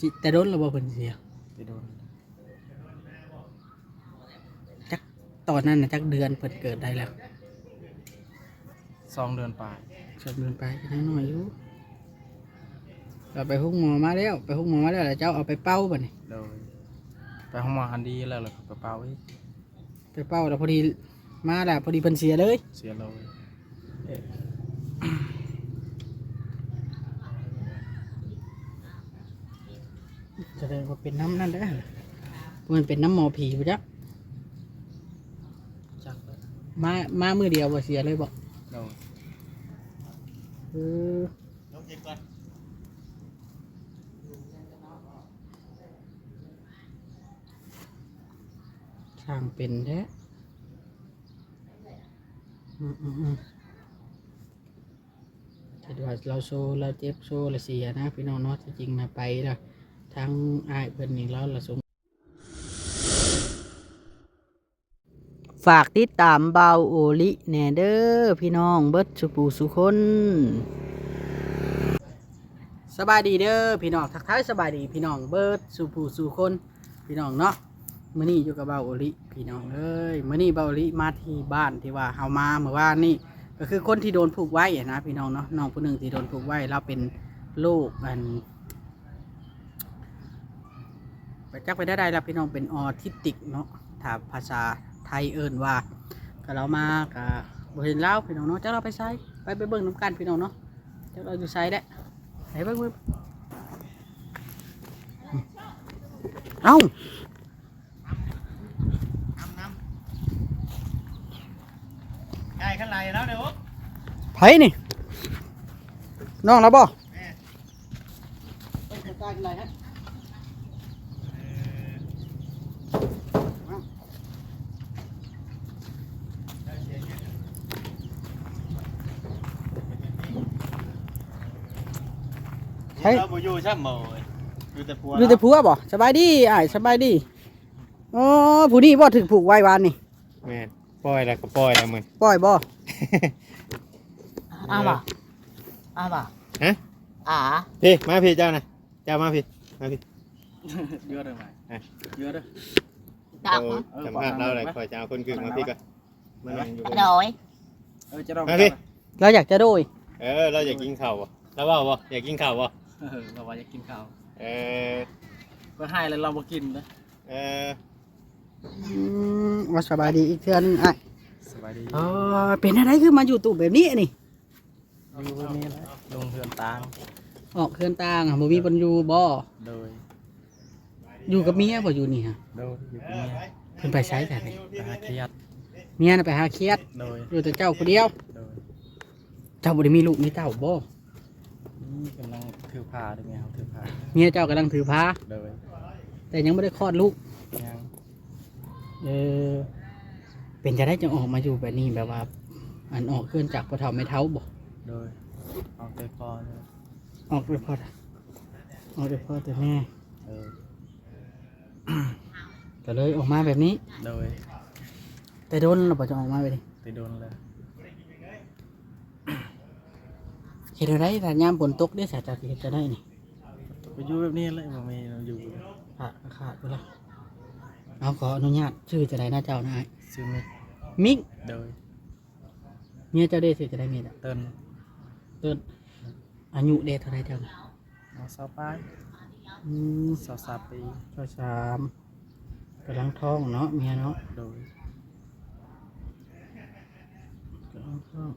จิแต่โดนระบบเพิ่นเสียไปโดนจักตอนนั้นน่ะจักเดือนเพิ่นเกิดได้แล้วสองเดือนปลายสองเดือนไปก็ยังน้อยอยู่เราไปหุ้งหมอมาแล้ว ไปหุ้งหมอมาแล้วแล้วเจ้าเอาไปเป้าบ่นี่โดยไปห้องหมอฮันดีแล้วเลยไปเป่าอีกไปเป้าแล้วพอดีมาแล้วพอดีเพิ่นเสียเลย เสียเลย แส ดงว่าเป็นน้ำนั่นได้อมันเป็นน้ำหมอผีปะจ๊ะจักเลยมามามือเดียวว่าเสียเลยบอกโดยเออช่างเป็นแท้อืมอืมอืมแต่ว่าเราโซเราเจ็บโซเราเสียนะพี่น้องเนาะที่จริงนะไปละ ทั้งอายเพิ่นนี่เราละสงฝากติดตามเบาโอลิแน่เด้อพี่น้องเบิดสุปูสุคนสบายดีเด้อพี่น้องทักทายสบายดีพี่น้องเบิดสุปูสุคนพี่น้องเนาะมื้อนี้อยู่กับเบาโอลิพี่น้องเอ้ยมื้อนี้เบาโอลิมาที่บ้านที่ว่าเฮามาเมื่อวานนี่ก็คือคนที่โดนผูกไว้นะพี่น้องเนาะน้องผู้หนึ่งที่โดนผูกไว้เราเป็นลูกอันไป จักไปได้ใดแล้วพี่น้องเป็นออทิสติกเนาะถ้าภาษาไทยเอิ้นว่าก็เรามาก็บ่เห็นเล่าพี่น้องเนาะจักเราไปไสไปไปเบิ่งน้ำกันพี่น้องเนาะจักเราอยู่ไสแหละไปเบิ่งเบิ่งเอ้าง่ขึ้นไรแล้วเดี๋ยวไผนี่ น้องแล้วบ่ไปจัดการอะไรฮะ ช่เราบ่อยู่ใช่ไหมอยู่แต่ผัวอยู่แต่ผัวบ่สบายดีอ้ายสบายดีอ๋อผู้นี้บ่ถึกผูกไว้วานนี่แม่นปล่อยแล้วก็ปล่อยแล้วมึงปล่อยบ่อ้าวบ่อ้าวบ่ฮะอ่าพี่มาพี่เจ้านะเจ้ามาพี่มาพี่เยอะเลยไหมเอ๊ะเยอะเลยดักโอ้สัมภาษณ์เราเลยคอยจะเอาคนกึ่งมาพี่ก่อนมานั่งอยู่โดยเออจะลองมาพี่เราอยากจะโดยเออเราอยากกินข้าวบ่แล้วว่าบ่อยากกินข้าวบ่ เออเราว่าจะกินข้าวเออก็ให้แล้วเราบ่กินนะเอออืมว่าสบายดีอีกเทื่อนึงอ้ายสบายดีอ๋อเป็นอะไรคือมาอยู่ตู้แบบนี้นี่อยู่แบบนี้แหละลงเพื่อนตางออกเคลื่อนต่างอะบ่มีบนอยู่บ่โดยอยู่กับเมียบ่อยู่นี่ฮะโดยอยู่กับเมียเพิ่นไปใช้กันนี่ไปหาเครียดเมียน่ะไปหาเครียดโดยอยู่แต่เจ้าคนเดียวโดยเจ้าบ่ได้มีลูกมีเต้าบ่นี่กำลังถือ ผ้าด้วยไงครับถือผ้าเมียเจ้ากำลังถือผ้าโดยแต่ยังบ่ได้คลอดลูกยังเออเป็นจะได้จังออกมาอยู่แบบนี้แบบว่า อันออกเคลื่อนจากพ่อเฒ่าไม่เท้าบ่โดยออกใจคอเลยออกด้วยพ่อออกด้วยพ่อแต่แม่เออก็เลยออกมาแบบนี้ โดย แต่โดนเราบ่จะออกมาแบบนี้ไปโดนเลย เฮ็ดอะไรถ้ายามฝนตกเด้สาจะเฮ็ดจะได้นี่ไปอยู่แบบนี้เลยบ่มีเราอยู่ขาดขาดไปแล้วเอาขออนุญาตชื่อจะได้นะเจ้านะอ้ายซื้อมิกมิกโดยเมียเจ้าเด้ชื่อจะได้เมียเจ้าเติ้นเติ้นอายุเด้เท่าไรเจ้านะเอาซาป้ายอืมสาวสามปีช่อสามกำลังท้องเนาะเมียเนาะโดยกำลังท้อง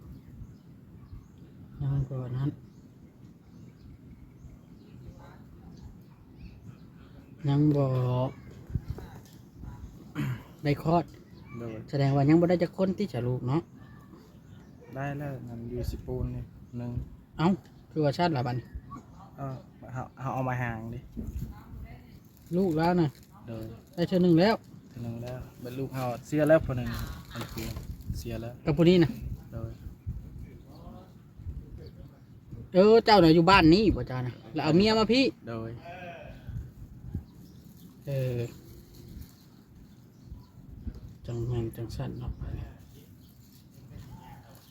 ยังกว่านั้น ยังบ่ได้คลอด โดยแสดงว่ายังบ่ได้จะคนที่จะลูกเนาะ ได้แล้วนั่นอยู่สิปูนนี่หนึ่งเอ้า คือว่าชาติละบัดนเออเอาเอาเอามาห่างดิลูกแล้วนะโดยได้เชือหนึ่งแล้วทีหนึ่งแล้วเป็นลูกเขาเสียแล้วคนหนึ่งคนเสียเสียแล้วกับผู้นี้นะโดย เออเจ้าน่ะอยู่บ้านนี้บ่เจ้านะแล้วเอาเมียมาพี่ โดย เออ จังแมนจังสั้นเนาะ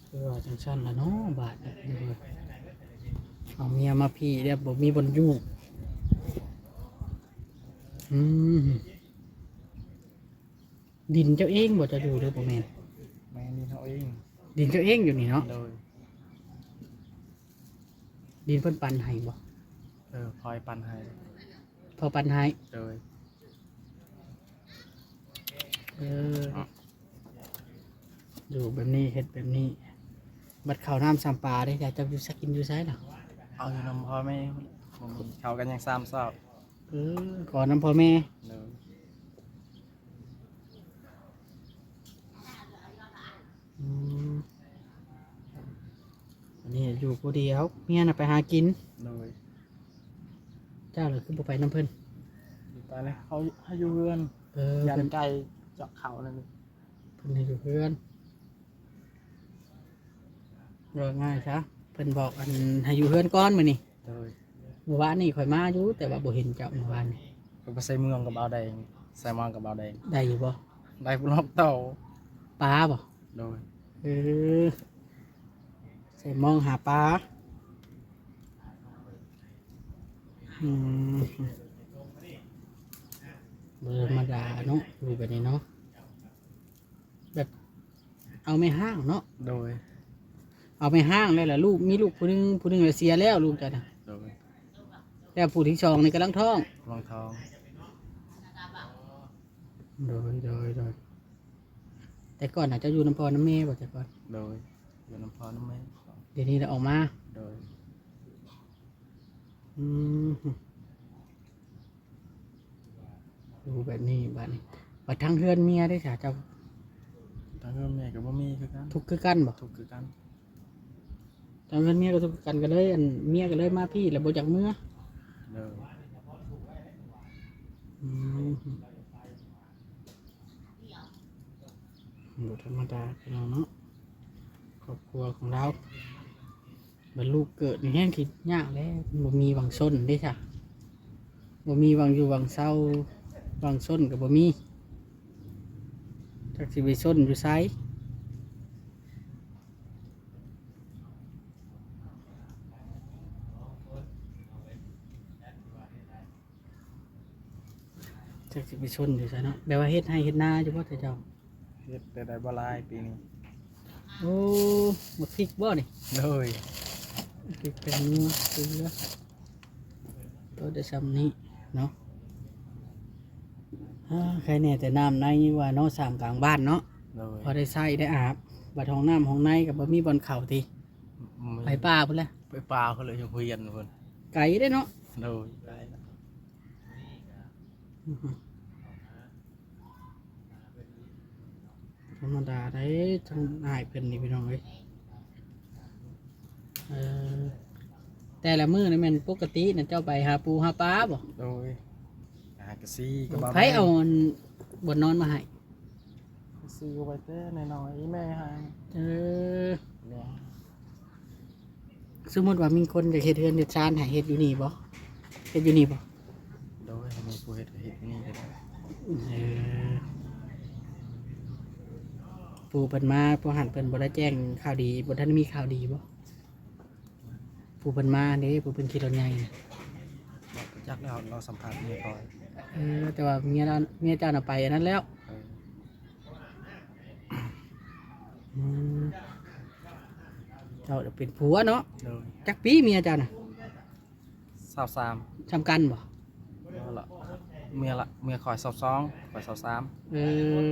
คือว่าจังสั้นละเนาะบาทเนี่ยเออเอาเมียมาพี่เรียบบ่มีบนอยู่อืมดินเจ้าเองบ่จะดูหรือบ่แม่นแม่นี่เขาเองดินเจ้าเองอยู่นี่เนาะ โดย ดินเพิ่นปันให้บ่เออคอยปันให้พอปันให้โดยเอออยู่แบบนี้เฮ็ดแบบนี้ บัดข้าวน้ำสามปลาได้อยากจะอยู่สักกินอยู่ไสล่ะเอาอยู่นำพ่อแม่บ่มีเขากันยังซ้ำซอบเออขอน้ำพ่อแม่โดยอืม อันนี้อยู่ผู้เดียวเมียน่ะไปหากิน โดยเจ้าเลยคือบ่ไปน้ำเพิ่นอยู่ไปเลยเขาให้อยู่เรือนเออยัเพิ่นนไก่เจาะเขานั่นเลยเพิ่นให้อยู่เพื่อนเรื่องง่ายซะเพิ่นบอกอันให้อยู่เพื่อนก้อนมื้อนี่โดยเมื่อวานนี่ข่อยมาอยู่แต่ว่าบ่เห็นเจ้าเมื่อวานนี่ก็ไปใส่เมืองกับเบาแดงใส่มองกับเบาแดงได้อยู่บ่ได้ปลอกเต่าปลาบ่โดยเออใส่ มองหาปลาอืมเบอร์มาดาเนาะดูแบบนี้เนาะแบบเอาไม่ห้างเนาะโดย เอาไม่ห้างเลยล่ะลูกมีลูกผู้หนึงผู้หนึงน่ะเสียแล้วลูกจ้ะนะโดยแล้วผู้ที่สองนี่กำลังท้องรองทองโดยโดยโดยแต่ก่อนอาจจะอยู่น้ำพอน้ำแม่บ่แต่ก่อนโดยอยู่น้ำพอน้ำแม่เดี๋ยวนี้เราออกมา โดยอืมดูแบบนี้บ้านนี้บัดทั้งเฮือนเมียได้จ้ะเจ้าทั้งเพื่อนแม่กับบ่มีคือกันทุกข์คือกันบ่ทุกข์คือกันทั้งเฮือนเมียก็ทุกข์คือกันก็เลยอันเมียก็เลยมาพี่แล้วบ่จากเมื่อโดยอืมบ่ธรรมดาพี่น้องเนาะครอบครัวของเรา บรรลูกเกิดนี่แห้งคิดยากแล้วบ่มีหวังส้นเด้จ้ะบ่มีหวังอยู่หวังเศร้าหวังส้นก็บ่มีจักสิไปส้นอยู่ไสจักสิไปส้นอยู่ไสเนาะแปลว่าเฮ็ดให้เฮ็ดนาอยู่บ่แต่เจ้าเฮ็ดแต่ได้บ่หลายปีนี้โอ้หมดพริกบ่นี่โดย พริกเป็นนัวเกลือตัวเดซัมนี้เนาะอ่าใครแน่แต่น้ำในว่าเนาะสามกลางบ้านเนาะโดยพอได้ใส่ได้อาบบัดห้องน้ำห้องในกับบะมีบอลเข่าทีไปป่าพุ่นละไปปลาเขาเลยอยู่เฮียนเพิ่นไก่ได้เนาะโดยได้ละอื้อหือธรรมดาได้ทั้งนายเพิ่นนี่พี่น้องเอ้ยเออ แต่ละมื้อนี่แม่นปกติน่ะเจ้าไปหาปูหาปลาบ่โดยหากระซี่ก็บ่ไผเอาอันบนนอนมาให้ซื้อไว้แต่น้อยๆแม่ให้เออเนี่ยสมมติว่ามีคนจะเฮ็ดเฮือนเฮ็ดชานให้เฮ็ดอยู่นี่บ่เฮ็ดอยู่นี่บ่โดยมีผู้เฮ็ดก็เฮ็ดนี่ก็ได้เออปู่เพิ่นมาผู้หันเพิ่นบ่ได้แจ้งข่าวดีบ่ทันมีข่าวดีบ่ ปู่เพิ่นมาเด้ปู่เพิ่นขี่รถใหญ่น่ะบอกจักแล้วเราสัมภาษณ์นี่ก่อนเออแต่ว่าเมียเราเมียเจ้าน่ะไปอันนั้นแล้วเอออืมเจ้าเป็นผัวเนาะโดยจักปีเมียเจ้าน่ะ23สำกันบ่แล้วละเมียละเมียคอย22คอย23เออ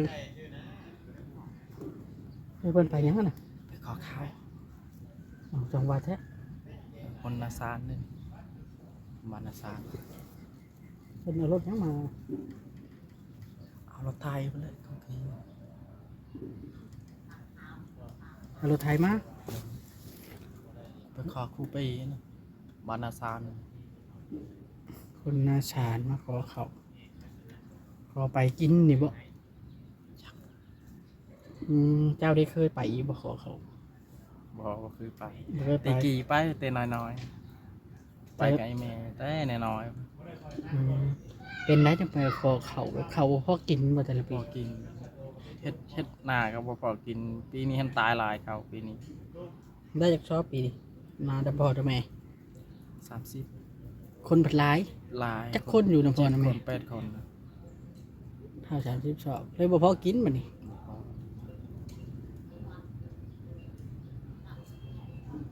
เออเพิ่นไปหยังอะน่ะไปขอข้าวอ๋อจังหวัดแท้ คนนาซานนี่บ้านนาซานเพิ่นเอารถหยังมาเอารถไทยไปเลยบางทีเอารถไถมาไปขอครูปีนะบ้านนาซานคนนาชานมาขอเขาขอไปกินนี่บ่อืมเจ้าได้เคยไปอีบ่ขอเขา บอกว่าคือไปบ่เคยไปตีกี่ไปเตน้อยๆ ไปกับไอ้แม่แต่น้อยอืมเป็นไรจังไปขอเขาแบบเขาพอกินบ่แต่ละๆพปีอกินเฮ็ดเฮ็ดหน้าก็บ่พอกิน ปีนี้เห็นตายหลายเขาปีนี้ได้จากชอบปีนี้มาแต่พ่อแต่แม่ 30คนผัดหลาย หลายจักคนอยู่นำพ่อเจ็ดนำคแม่นแปดคน เท่า30สอบเลยบ่พอกินบัดนี้อืม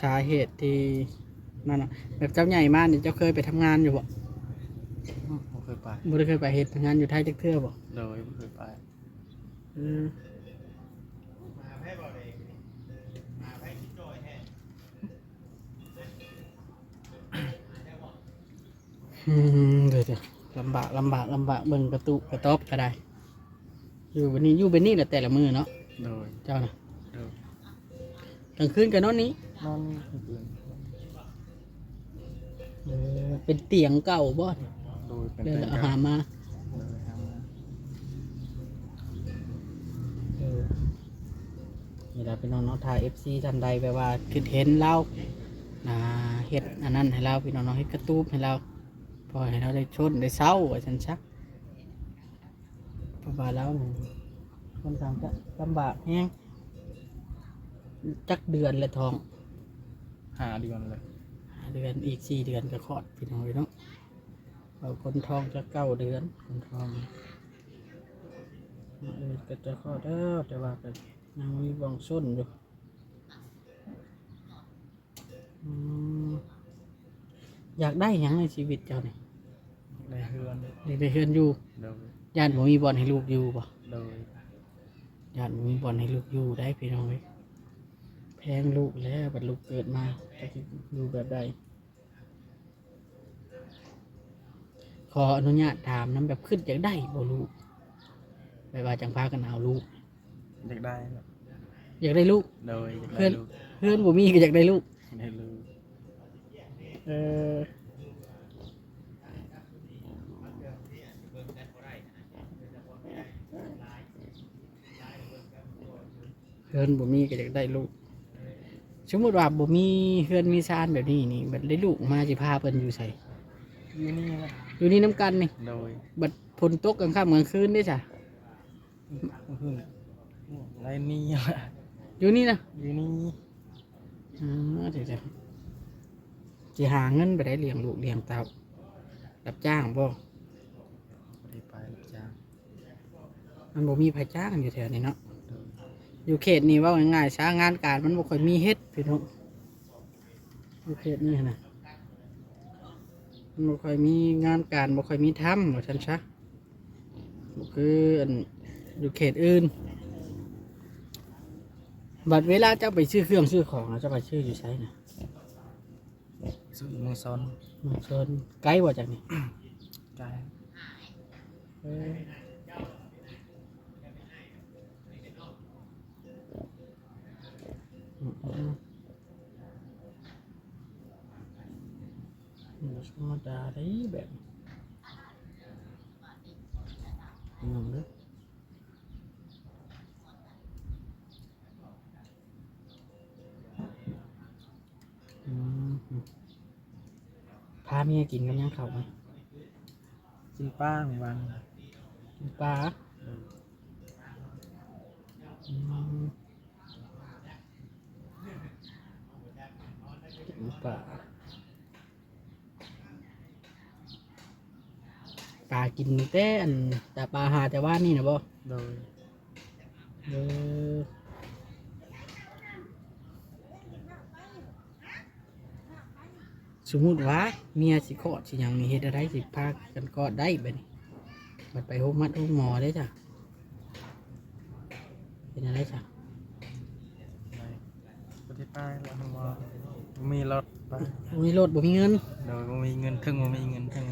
สาเหตุที่นั่นน่ะแบบเจ้าใหญ่มากนี่เจ้าเคยไปทำงานอยู่บ่บ่เคยไปบ่ได้เคยไปเฮ็ดงานอยู่ไทยจักเทื่อบ่โดยบ่เคยไปอืมอืมเดี๋ยวเดี๋ยวลำบากลำบากลำบากเบิ่งกระตุกกระต๊อบก็ได้ อยู่วันนี้อยู่เป็นนี่แหละแต่ละมือเนาะโดย เจ้านะโดย กลางคืนกับนอนนี้ นอนคืนเออเป็นเตียงเก่าบ่โดยเป็นเดินแต่งเอากาหารมาโดยหามาเออนี่เราเป็นน้องน้องทายเอฟซีทันใดแบบว่าคิดเห็นเราอ่าเฮ็ดอันนั้นให้เราพี่น้องน้องเฮ็ดกระตูบให้เราพอให้เราได้ชนได้เศร้าว่าฉันชักเพราะว่าเราเนี่ยค่อนข้างจะลำบากแฮง จักเดือนและทองหาเดือนเลยห้าเดือนอีกสี่เดือนก็คลอดพี่น้องเนาะเอาคนทองจะเก้าเดือนคนทองเออก็จะคลอดแล้วแต่ว่าก็ยังมีบองส้นอยู่อืมอยากได้หยังในชีวิตเจ้าเนี่ยได้เฮือนได้ได้เฮือนอยู่โดยญาติบ่มีบอลให้ลูกอยู่ป่ะโดยญาติบ่มีบอลให้ลูกอยู่ได้พี่น้องเว้ยแพงลูกแล้วบัดลูกเกิดมาจะสิอยู่แบบใดขออนุญาตถามน้ำแบบขึ้นอยากได้บ่ลูกไปว่าจังพากันเอาลูก อยากได้แบบอยากได้ลูกโดยอยากเพื่ได้อนลูกเพื่อนบ่มีก็อยากได้ลูกอยากได้ลูกเออเพื่อนบ่มีก็อยากได้ลูก สมมติว่าบ่มีเพื่อนมีซานแบบนี้นี่บัดได้ลูกมาสิพาเพิ่นอยู่ใส่อยู่นี่นะอยู่นี่น้ำกันนี่ โดยบัดฝนตกกลางค่ำกลางคืนได้จ้ะขึ้นไรนี่อยู่นี่นะอยู่นี่อ๋อเดี๋ยวจะจะหาเงินไปได้เลี้ยงลูกเลี้ยงเต้ารับจ้างบ่บ่ได้ไปรับจ้างมันบ่มีไผจ้างอยู่แถวนี้เนาะโดย อยู่เขตนี้เว่าง่ายๆช้างานการมันบ่ค่อยมีเฮ็ดพี่น้องอยู่เขตนี้นะมันบ่ค่อยมีงานการบ่ค่อยมีทำว่าซั่นซะบ่คืออันอยู่เขตอื่น บัดเวลาเจ้าไปซื้อเครื่องซื้อของนะเจ้าไปซื้ออยู่ไสนะซื้อมือซ้อนมันเชิญไกลบ่จากนี่ไกล เอออืมอืมอืม ธรรมดาได้แบบงงเลยพาเมียกินกันยังเขาไหมกินป้าหมู่บ้านกินปลาอืม กินปลาปลากินแต่อันแต่ปลาหาแต่ว่านี่นะบ่โดยเออสมมุติว่าเมียสิคลอดสิหยังนี่เฮ็ดอะไรสิพากันกอดได้บัดนี้บัดไปห้องมัดห้องหมอได้จ้ะเป็นอะไรจ้ะ ไปบ่ได้ไปแล้วทำว่าบ่มีรถ ไปบ่มีรถบ่มีเงินโดยบ่มีเงินถึงบ่มีเงินถึง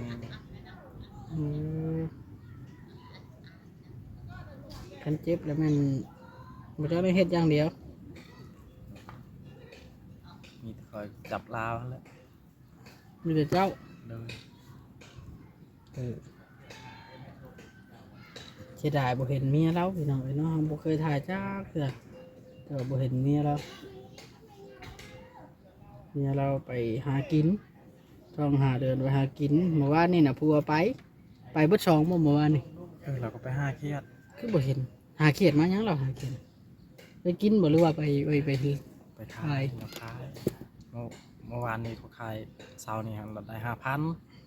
อืมคันเจ็บแล้วมันมันจะได้เฮ็ดอย่างเดียว มีแต่คอยจับลาวนั่นแหล้วมีแต่เจ้าโดยเออเสียดายบ่เห็นเมียเราพี่น้องเอ้ยเนาะบ่เคยถ่ายจ้าเถื่อแต่ว่าบ่เห็นเมียเรา เมียเราไปหากินต้องหาเดินไปหากินเมื่อวานนี่น่ะพัวไป ไปเบิดสองบ่เมื่อวานนี่เออเราก็ไปหาเครียดคือบ่เห็น หาเขียดมาหยังเราหาเขียดไปกินบ่หรือว่าไปไปไปที่ไปทายมาขายเอาเมื่อวานนี้เขาขายเสาร์นี่ครับเราได้ห้าพัน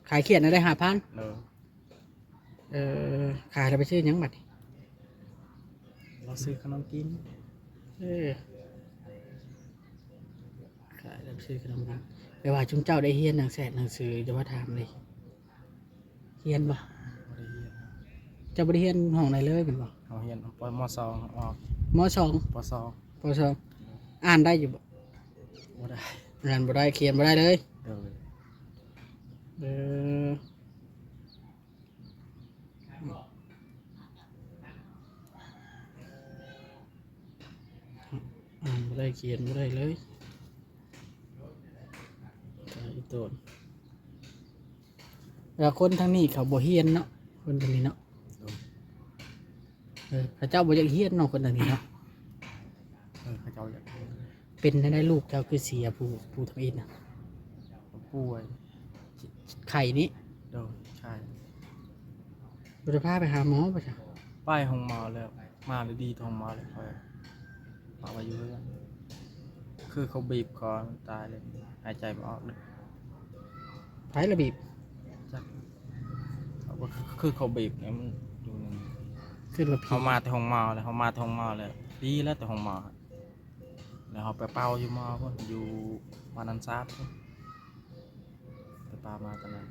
ขายเขียนได้ห้าพันเลยเออขายแล้วไปชื่อหยังบัดนี้เราซื้อขนมกินเออ ขายแล้วไปชื่อขนมกินไปว่าจุงเจ้าได้เฮียนหนังแสนหนังสือจะว่าถามเลยเฮียนบ่เจ้าบ่ได้เฮียนห้องไหนเลยเป็นบ่เขาเฮียนปมสองออกมสองปสองปสองอ่านได้อยู่บ่บ่ได้อ่านบ่ได้เขียนบ่ได้เลยเลยเอออ่านบ่ได้เขียนบ่ได้เลย โตนแล้วคนทางนี้เขาบ่เฮียนเนาะคนทางนี้เนาะเออพระเจ้าบ่อยากเฮียนเนาะคนทางนี้เนาะเออเขาเจ้าอยากเรียนเป็นได้ได้ลูกเจ้าคือเสียผู้ผู้ทำอินนะเขาป่วยไข่นี้โดยใช่บุรพาไปหาหมอป่ะจ๊ะป้ายห้องหมอแล้วมาเลยดีทองหมอเลยคอยปากไว้อยู่เรื่อยคือเขาบีบคอมันตายเลย หายใจไม่ออกเลยไผ่ระบีบจักเขาก็คือคือเขาบีบเนี่ยมันอยู่นั่นขึ้นระพีเขามาแต่ห้องหมอเลยเขามาแต่ห้องหมอเลยดีแล้วแต่ห้องหมอแล้วเขาไปเป่าอยู่หมอพุ่นอยู่วานันซาบพุ่นไปเป่ามาตอนนั้น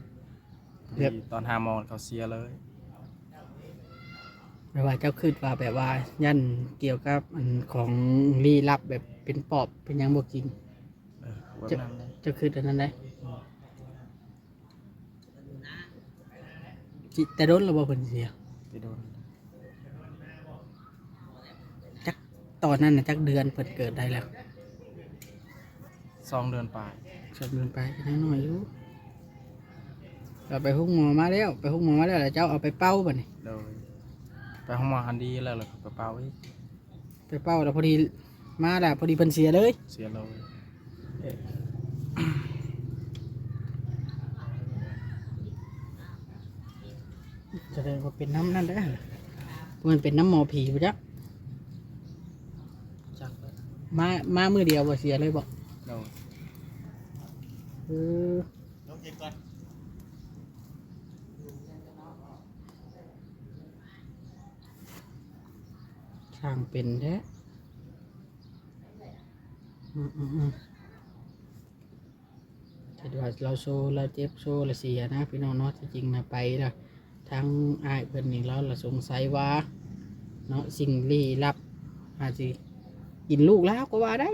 ดีตอนหาโมงเขาเสียเลยแปลว่าเจ้าขึ้นว่าแบบว่ายันเกี่ยวกับอันของลี้ลับแบบเป็นปอบเป็นหยังบวจริงเออวันนั้นเลยเจ้าขึ้นอันนั้นได้ จิแต่โดนระบบเพิ่นเสียไปโดนจักตอนนั้นนะจักเดือนเพิ่นเกิดได้แล้วสองเดือนปลายสองเดือนไปก็ยังน้อยอยู่เราไปหุ้งหมอมาแล้ว ไปหุ้งหมอมาแล้วแล้วเจ้าเอาไปเป้าบ่นี่โดยไปห้องหมอฮันดีแล้วเลยไปเป่าอีกไปเป้าแล้วพอดีมาแล้วพอดีเพิ่นเสียเลย เสียเลย แสดงว่าเป็นน้ำนั่นได้อมันเป็นน้ำหมอผีปะจ๊ะจักเลยมามามือเดียวว่าเสียเลยบอกโดยเออลงเก็บก่อนช่างเป็นแท้อืมอืมอืมแต่ว่าเราโซเราเจ็บโซเราเสียนะพี่น้องเนาะที่จริงนะไปละ ทั้งอ้ายเพิ่นนี่เราละสงสัยว่า เนาะสิ่งลี้ลับ อาจจะกินลูกแล้วก็ว่าได้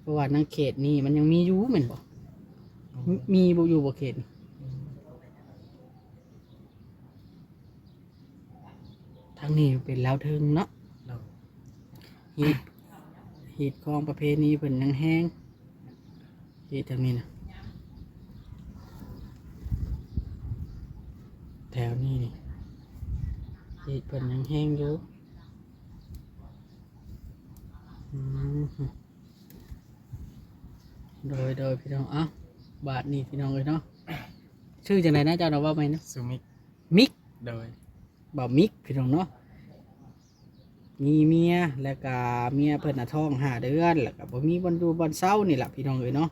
เพราะว่าในเขตนี้มันยังมีอยู่เหมือนบอกมีมีบ่อยู่บ่เขตนี่ทางนี้เป็นแล้วเทิงเนาะโดยฮีดฮีดของประเพณีเพิ่นยังแห้งฮีดทางนี้นะแถวนี้นี่ ฮีดเพิ่นยังแห้งอยู่อืมโดยโดยพี่น้องเอ้าบาทนี่พี่น้องเลยเนาะชื่อจังไดนะเจ้าเราว่าไหมนะซูมิกมิกโดยบ่าวมิกพี่น้องเนาะมีเมียแล้วก็เมียเพิ่นน่ะท้องห้าเดือนแล้วก็บ่มีบอนอยู่บอนเศร้านี่แหละพี่น้องเอ้ยเนาะ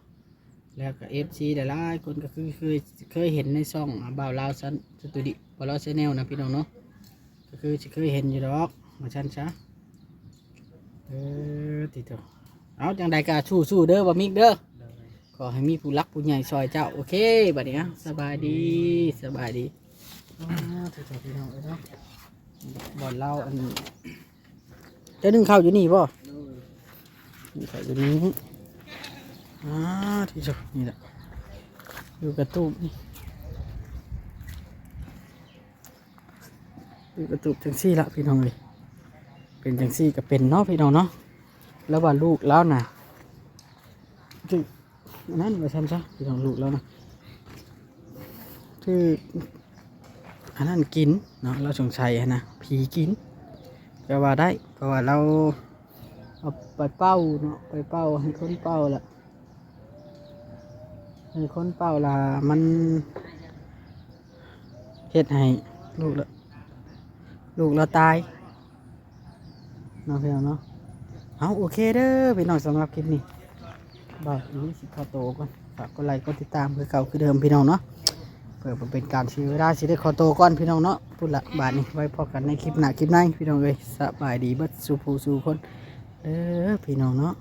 แล้วก็ FC หลายๆคนก็คือเคยเคยเห็นในช่องอ่าบ่าวลาวซันสตูดิบ่าวลาวชาแนลนะพี่น้องเนาะ ก็คือสิเคยเห็นอยู่ดอกว่าซั่นซะเออติดต่อเอาจังใดก็สู้ๆเด้อบ่าวมิกเด้อโดยขอให้มีผู้รักผู้ใหญ่ซอยเจ้าโอเคบัดนี้นะสบายดีสบายดีอ่าถือๆพี่น้องเอ้ยเนาะบ่อนเล่าอันเจะนึ่งข้าวอยู่นี่ป่ะนี่ข้าวอยู่นี่อ่าที่สุดนี่แหละอยู่กระตูบนี่ อยู่กระตูบจังซี่ละพี่น้องเลยเป็นจังซี่ก็เป็นเนาะพี่น้องเนาะแล้วว่าลูกแล้วนะคืออันนั้นไปทำซะพี่น้องลูกแล้วนะคืออันนั้นกินเนาะเราสงสัยนะผีกินก็ว่าได้เพราะว่าเราเอาไปเป้าเนาะไปเป้าให้คนเป้าละให้คนเป้าละมันเฮ็ดให้ลูกละ ลูกเราตายเนาะพี่น้องเนาะเอาโอเคเด้อพี่น้องสำหรับคลิปนี้บ่าวอีสิข้าโตก่อนฝากกดไลค์กดติดตามคือเก่าคือเดิมพี่น้องเนาะเพื่อเป็นการเสียเวลาสิได้เขอโตก่อนพี่น้องเนาะพูดละบาทนี้ไว้พอกันในคลิปหน้าคลิปหน้าพี่น้องเอ้ยสบายดีบิดสู่ผู้สู่คนเด้อพี่น้องเนาะ